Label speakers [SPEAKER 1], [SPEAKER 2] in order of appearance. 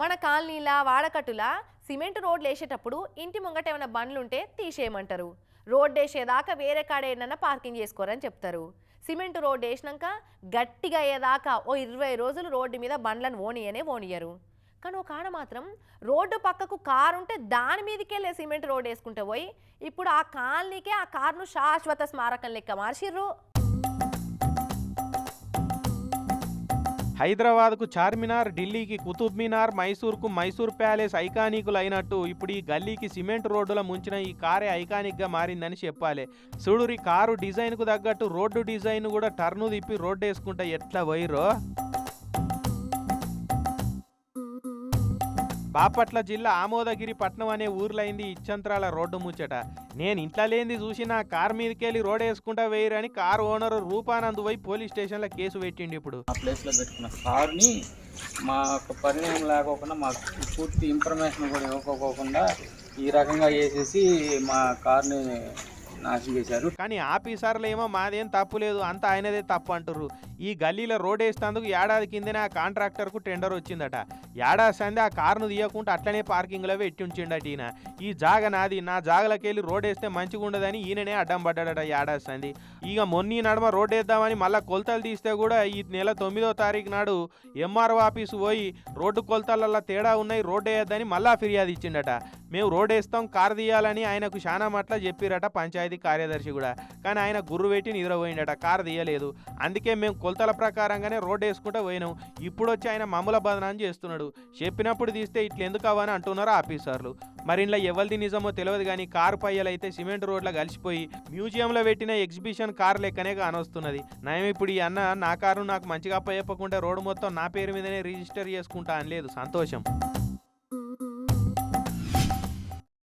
[SPEAKER 1] మన కాలనీల వాడకట్టులా సిమెంట్ రోడ్లు వేసేటప్పుడు ఇంటి ముంగట ఏమైనా బండ్లు ఉంటే తీసేయమంటారు. రోడ్ వేసేదాకా వేరే కాడ ఏదైనా పార్కింగ్ చేసుకోరని చెప్తారు. సిమెంట్ రోడ్ వేసినాక గట్టిగా అయ్యేదాకా ఓ ఇరవై రోజులు రోడ్డు మీద బండ్లను ఓనియనే ఓనియరు. కానీ ఒక ఆడ మాత్రం రోడ్డు పక్కకు కారు ఉంటే దాని మీదకి వెళ్ళే సిమెంట్ రోడ్ వేసుకుంటే పోయి ఇప్పుడు ఆ కాలనీకే ఆ కారును శాశ్వత స్మారకం లెక్క మార్చిర్రు.
[SPEAKER 2] హైదరాబాద్కు చార్మినార్ ఢిల్లీకి కుతుబ్ మినార్ మైసూర్కు మైసూర్ ప్యాలెస్ ఐకానికులు అయినట్టు ఇప్పుడు ఈ గల్లీకి సిమెంట్ రోడ్డుల ముంచిన ఈ కారే ఐకానిక్గా మారిందని చెప్పాలి. చూడురి కారు డిజైన్కు తగ్గట్టు రోడ్డు డిజైన్ కూడా టర్ను తిప్పి రోడ్డు వేసుకుంటా ఎట్లా వైరో బాపట్ల జిల్లా ఆమోదగిరి పట్నం అనే ఊర్లైంది ఇచ్చంత్రాల రోడ్డు ముచ్చట. నేను ఇంట్లో లేనిది చూసి నా కార్ మీదకెళ్ళి రోడ్ వేసుకుంటా వేయరని కారు ఓనర్ రూపానంద్ పోయి పోలీస్ స్టేషన్లో కేసు పెట్టిండు ఇప్పుడు.
[SPEAKER 3] ఆ ప్లేస్లో పెట్టుకున్న కార్ని మాకు పరిణయం లేకోకుండా మాకు పూర్తి ఇన్ఫర్మేషన్ కూడా ఇవ్వకోకుండా ఈ రకంగా వేసేసి మా కార్ని నాశనం చేశారు.
[SPEAKER 2] కానీ ఆఫీసర్లు ఏమో మాదేం తప్పు లేదు అంతా ఆయనదే తప్పు అంటారు ఈ గల్లీలో రోడ్ వేసినందుకు ఏడాది కిందనే ఆ కాంట్రాక్టర్కు టెండర్ వచ్చిందట. ఏడాది ఆ కారును తీయకుండా అట్లనే పార్కింగ్లో పెట్టి ఉంచిండట ఈయన. ఈ జాగ నాది నా జాగలోకి వెళ్ళి రోడ్ వేస్తే మంచిగా ఉండదని ఈయననే అడ్డం పడ్డాడట ఏడాది సంది ఇక ఈ నడమ రోడ్ వేద్దామని మళ్ళీ కొలతలు తీస్తే కూడా ఈ నెల తొమ్మిదో తారీఖు నాడు ఎంఆర్ఓ ఆఫీసు పోయి రోడ్డు కొలతలలో తేడా ఉన్నాయి రోడ్ వేయద్దని మళ్ళా ఫిర్యాదు ఇచ్చిండట. మేము రోడ్ వేస్తాం కారు తీయాలని ఆయనకు శానా మట్ల చెప్పిరట పంచాయతీ కార్యదర్శి కూడా. కానీ ఆయన గుర్రు పెట్టి నిద్రపోయిండట కారు తీయలేదు. అందుకే మేము కొలతల ప్రకారంగానే రోడ్ వేసుకుంటూ పోయినాం. ఇప్పుడు వచ్చి ఆయన మమ్మల బదనాన్ని చేస్తున్నాడు. చెప్పినప్పుడు తీస్తే ఇట్లా ఎందుకు అవ్వని అంటున్నారు ఆఫీసర్లు. మరి ఇంట్లో ఎవరిది నిజమో తెలియదు కానీ కారు పయ్యలు అయితే సిమెంట్ రోడ్లో కలిసిపోయి మ్యూజియంలో పెట్టిన ఎగ్జిబిషన్ కారు లెక్కనే కానొస్తున్నది. నయం ఇప్పుడు ఈ అన్న నా కారు నాకు మంచిగా చెప్పకుండా రోడ్డు మొత్తం నా పేరు మీదనే రిజిస్టర్ చేసుకుంటా అని లేదు సంతోషం.